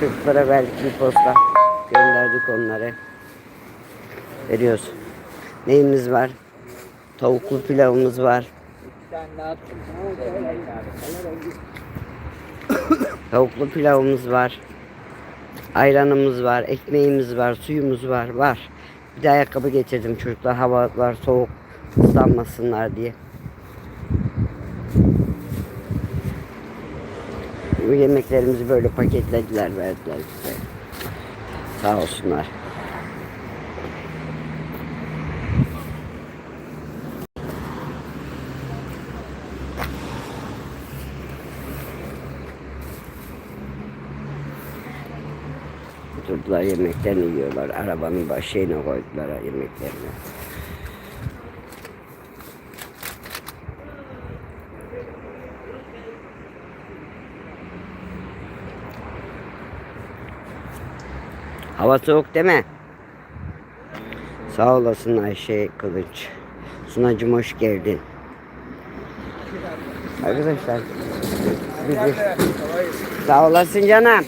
Çocuklara verdik bir posta. Gönderdik onları. Veriyoruz. Neyimiz var? Tavuklu pilavımız var. Tavuklu pilavımız var. Ayranımız var, ekmeğimiz var, suyumuz var, var. Bir de ayakkabı getirdim çocuklar havalar soğuk ıslanmasınlar diye. Yemeklerimizi böyle paketlediler, verdiler bize. Sağ olsunlar. Durdular yemeklerini yiyorlar. Arabanın başına koydular yemeklerini. Hava soğuk değil mi? Sağ olasın Ayşe Kılıç. Sunacım hoş geldin. Arkadaşlar. Sağ olasın canım.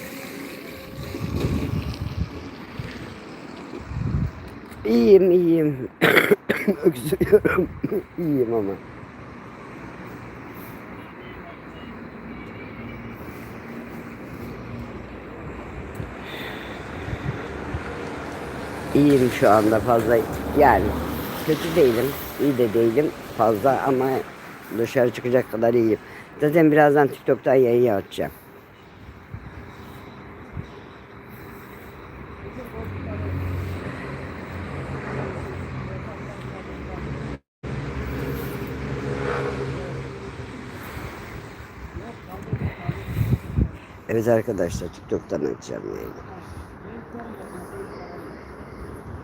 İyiyim iyiyim. Öksürüyorum. iyiyim ama. İyiyim şu anda fazla yani kötü değilim, iyi de değilim fazla ama dışarı çıkacak kadar iyiyim. Zaten birazdan TikTok'tan yayın açacağım. Evet arkadaşlar TikTok'tan açacağım yayını.